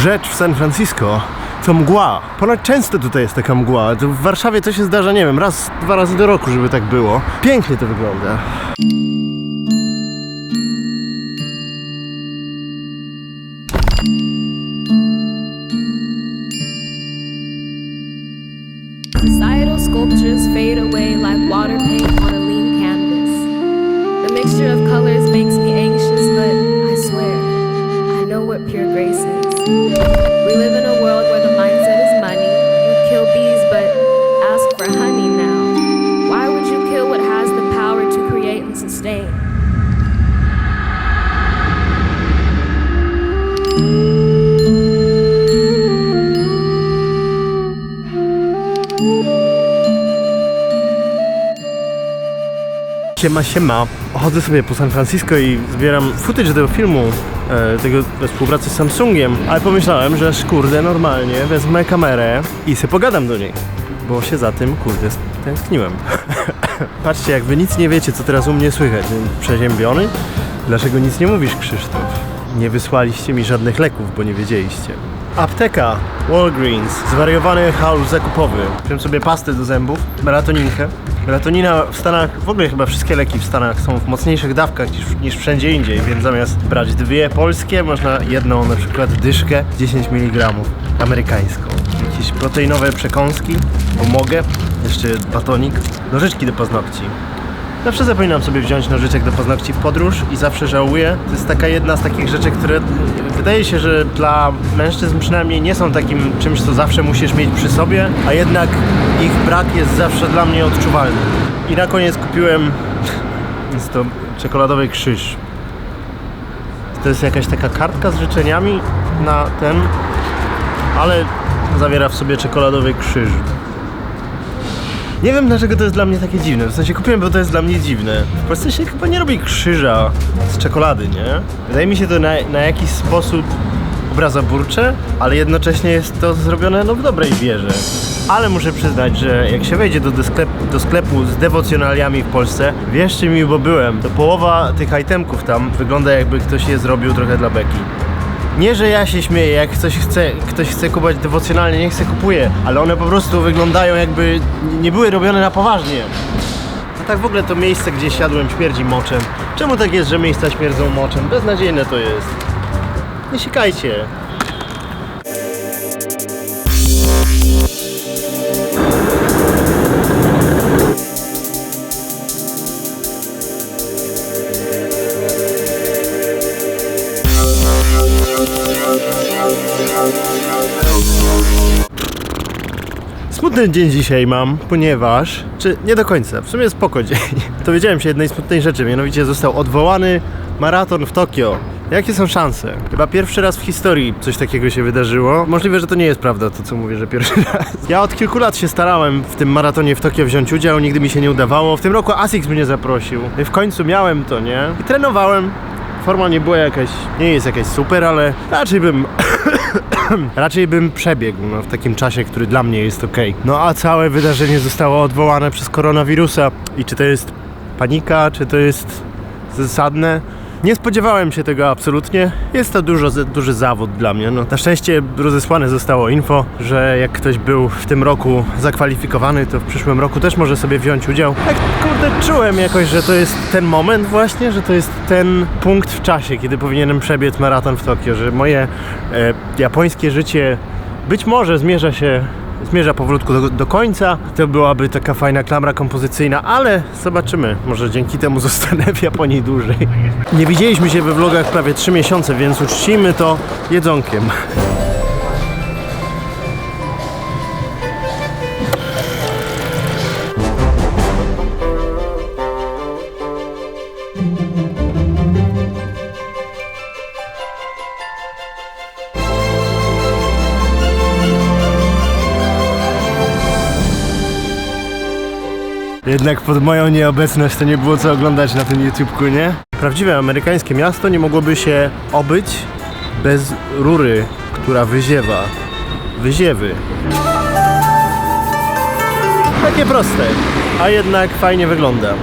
rzecz w San Francisco to mgła. Ponad często tutaj jest taka mgła. To w Warszawie to się zdarza, nie wiem, raz, dwa razy do roku, żeby tak było. Pięknie to wygląda. Societal sculptures fade away like water paint on a lean canvas. The mixture of colors makes me anxious, but I swear, I know what pure grace is. We live in a world where the mindset is money. You kill bees, but ask for honey now. Why would you kill what has the power to create and sustain? Siema, siema. Chodzę sobie po San Francisco i zbieram footage tego filmu, e, tego współpracy z Samsungiem, ale pomyślałem, że kurde, normalnie wezmę kamerę i sobie pogadam do niej, bo się za tym, kurde, tęskniłem. Patrzcie, jak wy nic nie wiecie, co teraz u mnie słychać. Przeziębiony? Dlaczego nic nie mówisz, Krzysztof? Nie wysłaliście mi żadnych leków, bo nie wiedzieliście. Apteka Walgreens, zwariowany haul zakupowy. Wziąłem sobie pastę do zębów, melatoninkę. Melatonina w Stanach, w ogóle chyba wszystkie leki w Stanach są w mocniejszych dawkach niż, niż wszędzie indziej, więc zamiast brać dwie polskie, można jedną na przykład dyszkę 10 mg amerykańską. Jakieś proteinowe przekąski, pomogę, jeszcze batonik, nożyczki do paznokci. Zawsze zapominam sobie wziąć nożyczek do paznokci w podróż i zawsze żałuję. To jest taka jedna z takich rzeczy, które wydaje się, że dla mężczyzn przynajmniej nie są takim czymś, co zawsze musisz mieć przy sobie, a jednak ich brak jest zawsze dla mnie odczuwalny. I na koniec kupiłem jest to czekoladowy krzyż. To jest jakaś taka kartka z życzeniami na ten, ale zawiera w sobie czekoladowy krzyż. Nie wiem dlaczego to jest dla mnie takie dziwne. W sensie kupiłem, bo to jest dla mnie dziwne. W Polsce się chyba nie robi krzyża z czekolady, nie? Wydaje mi się to na, na jakiś sposób obrazoburcze, ale jednocześnie jest to zrobione no, w dobrej wierze. Ale muszę przyznać, że jak się wejdzie do, do, sklep, do sklepu z dewocjonaliami w Polsce, wierzcie mi, bo byłem, to połowa tych itemków tam wygląda jakby ktoś je zrobił trochę dla beki. Nie, że ja się śmieję, jak ktoś chce, ktoś chce kupować dewocjonalnie, niech se kupuje, ale one po prostu wyglądają jakby nie były robione na poważnie. A tak w ogóle to miejsce, gdzie siadłem, śmierdzi moczem. Czemu tak jest, że miejsca śmierdzą moczem? Beznadziejne to jest. Nie sikajcie. Smutny dzień dzisiaj mam, ponieważ, czy nie do końca, w sumie spoko dzień. Dowiedziałem się jednej smutnej rzeczy, mianowicie został odwołany maraton w Tokio. Jakie są szanse? Chyba pierwszy raz w historii coś takiego się wydarzyło. Możliwe, że to nie jest prawda, to co mówię, że pierwszy raz. Ja od kilku lat się starałem w tym maratonie w Tokio wziąć udział, nigdy mi się nie udawało. W tym roku ASICS mnie zaprosił. I w końcu miałem to, nie? I trenowałem. Forma nie była jakaś, nie jest jakaś super, ale raczej bym raczej bym przebiegł no, w takim czasie, który dla mnie jest ok. No a całe wydarzenie zostało odwołane przez koronawirusa. I czy to jest panika, czy to jest zasadne? Nie spodziewałem się tego absolutnie. Jest to dużo, duży zawód dla mnie. No, na szczęście rozesłane zostało info, że jak ktoś był w tym roku zakwalifikowany, to w przyszłym roku też może sobie wziąć udział. Tak kurde czułem jakoś, że to jest ten moment właśnie, że to jest ten punkt w czasie, kiedy powinienem przebiec maraton w Tokio, że moje e, japońskie życie być może zmierza się zmierza powolutku do, do końca. To byłaby taka fajna klamra kompozycyjna, ale zobaczymy. Może dzięki temu zostanę w Japonii dłużej. Nie widzieliśmy się we vlogach prawie 3 miesiące, więc uczcijmy to jedzonkiem. Jednak pod moją nieobecność to nie było co oglądać na tym YouTubeku, nie? Prawdziwe amerykańskie miasto nie mogłoby się obyć bez rury, która wyziewa. Wyziewy. Takie proste, a jednak fajnie wygląda.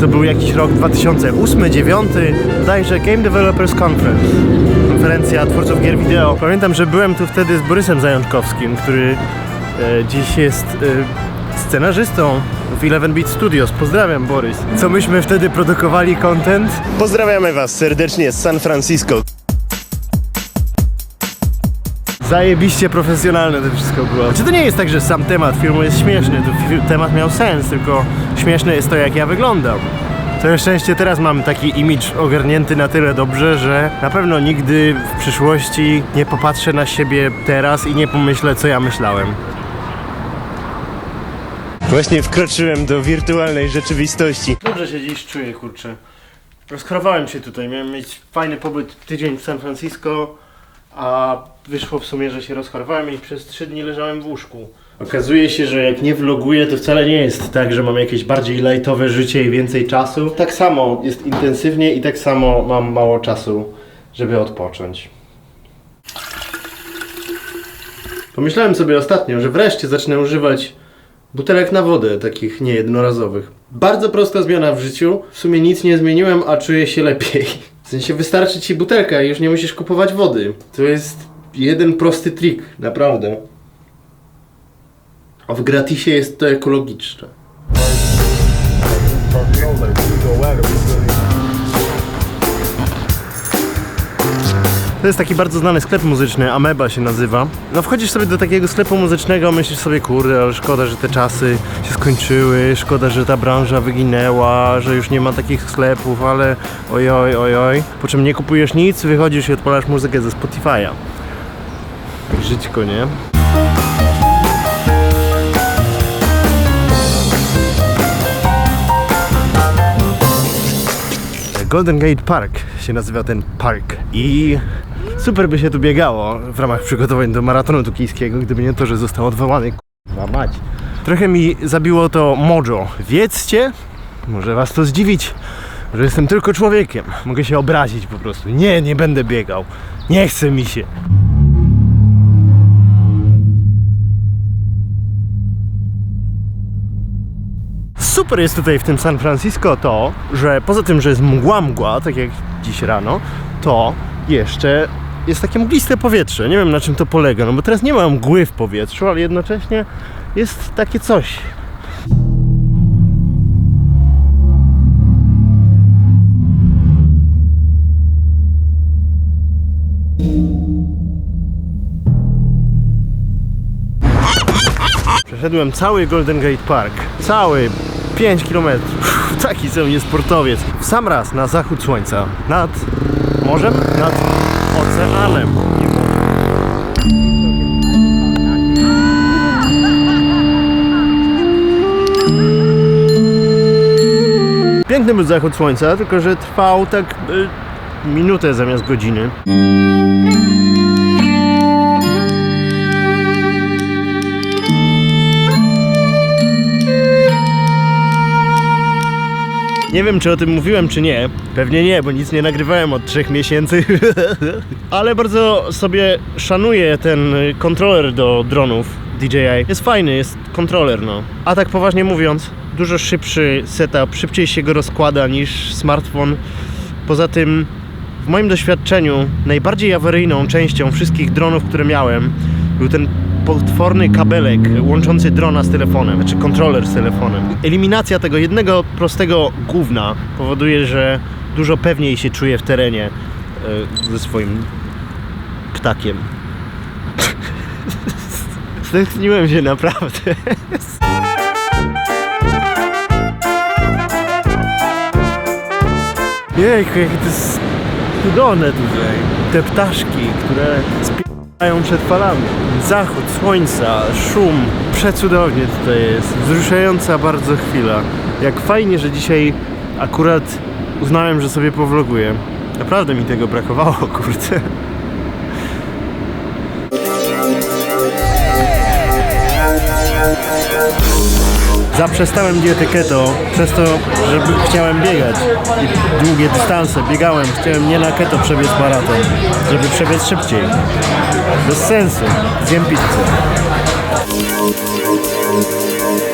To był jakiś rok 2008-2009, bodajże Game Developers Conference. Konferencja twórców gier wideo. Pamiętam, że byłem tu wtedy z Borysem Zajączkowskim, który dziś jest e, scenarzystą w 11 Beat Studios. Pozdrawiam, Borys. Co myśmy wtedy produkowali content? Pozdrawiamy Was serdecznie z San Francisco. Zajebiście profesjonalne to wszystko było. Czy to nie jest tak, że sam temat filmu jest śmieszny? To temat miał sens, tylko śmieszne jest to, jak ja wyglądam. Całe szczęście teraz mam taki imidż ogarnięty na tyle dobrze, że na pewno nigdy w przyszłości nie popatrzę na siebie teraz i nie pomyślę, co ja myślałem. Właśnie wkroczyłem do wirtualnej rzeczywistości. Dobrze się dziś czuję, kurczę. Rozchorowałem się tutaj, miałem mieć fajny pobyt tydzień w San Francisco, a wyszło w sumie, że się rozchorowałem i przez trzy dni leżałem w łóżku. Okazuje się, że jak nie vloguję, to wcale nie jest tak, że mam jakieś bardziej lightowe życie i więcej czasu. Tak samo jest intensywnie i tak samo mam mało czasu, żeby odpocząć. Pomyślałem sobie ostatnio, że wreszcie zacznę używać butelek na wodę, takich niejednorazowych. Bardzo prosta zmiana w życiu. W sumie nic nie zmieniłem, a czuję się lepiej. W sensie wystarczy ci butelka i już nie musisz kupować wody. To jest jeden prosty trik, naprawdę. A w gratisie jest to ekologiczne. To jest taki bardzo znany sklep muzyczny, Ameba się nazywa. No wchodzisz sobie do takiego sklepu muzycznego, myślisz sobie, kurde, ale szkoda, że te czasy się skończyły, szkoda, że ta branża wyginęła, że już nie ma takich sklepów, ale ojoj, ojoj. Po czym nie kupujesz nic, wychodzisz i odpalasz muzykę ze Spotify'a. Żyćko, nie? Golden Gate Park się nazywa ten park i super by się tu biegało w ramach przygotowań do maratonu tokijskiego, gdyby nie to, że został odwołany k***a mać. Trochę mi zabiło to mojo. Wiedzcie, może was to zdziwić, że jestem tylko człowiekiem. Mogę się obrazić po prostu. Nie, nie będę biegał. Nie chce mi się. Super jest tutaj w tym San Francisco to, że poza tym, że jest mgła mgła, tak jak dziś rano, to jeszcze jest takie mgliste powietrze. Nie wiem na czym to polega, no bo teraz nie ma mgły w powietrzu, ale jednocześnie jest takie coś. Przeszedłem cały Golden Gate Park. Cały 5 km. Taki ze mnie sportowiec. W sam raz na zachód słońca. Nad morzem, nad oceanem. Piękny był zachód słońca, tylko że trwał tak y, minutę zamiast godziny. Nie wiem, czy o tym mówiłem, czy nie. Pewnie nie, bo nic nie nagrywałem od trzech miesięcy. Ale bardzo sobie szanuję ten kontroler do dronów DJI. Jest fajny, jest kontroler, no. A tak poważnie mówiąc, dużo szybszy setup, szybciej się go rozkłada niż smartfon. Poza tym, w moim doświadczeniu, najbardziej awaryjną częścią wszystkich dronów, które miałem, był ten potworny kabelek łączący drona z telefonem, znaczy kontroler z telefonem. Eliminacja tego jednego prostego gówna powoduje, że dużo pewniej się czuję w terenie e, ze swoim ptakiem. Stęskniłem się naprawdę. Jejku, jakie to jest cudowne tutaj. Te ptaszki, które spierają przed falami. Zachód słońca, szum. Przecudownie tutaj jest. Wzruszająca bardzo chwila. Jak fajnie, że dzisiaj akurat uznałem, że sobie powloguję. Naprawdę mi tego brakowało, kurde. Zaprzestałem diety keto przez to, że chciałem biegać i długie dystanse. Biegałem, chciałem nie na keto przebiec maraton, żeby przebiec szybciej. Bez sensu. Zjem pizzę.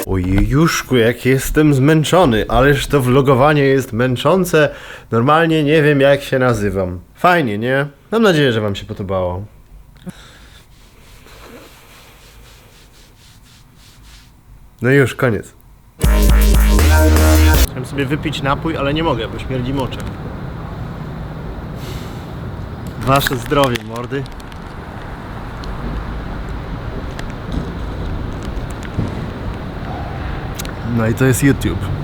Ojejuszku, jak jestem zmęczony, ależ to vlogowanie jest męczące. Normalnie nie wiem jak się nazywam. Fajnie, nie? Mam nadzieję, że wam się podobało. No i już, koniec. Chciałem sobie wypić napój, ale nie mogę, bo śmierdzi moczem. Wasze zdrowie, mordy. No i to jest YouTube.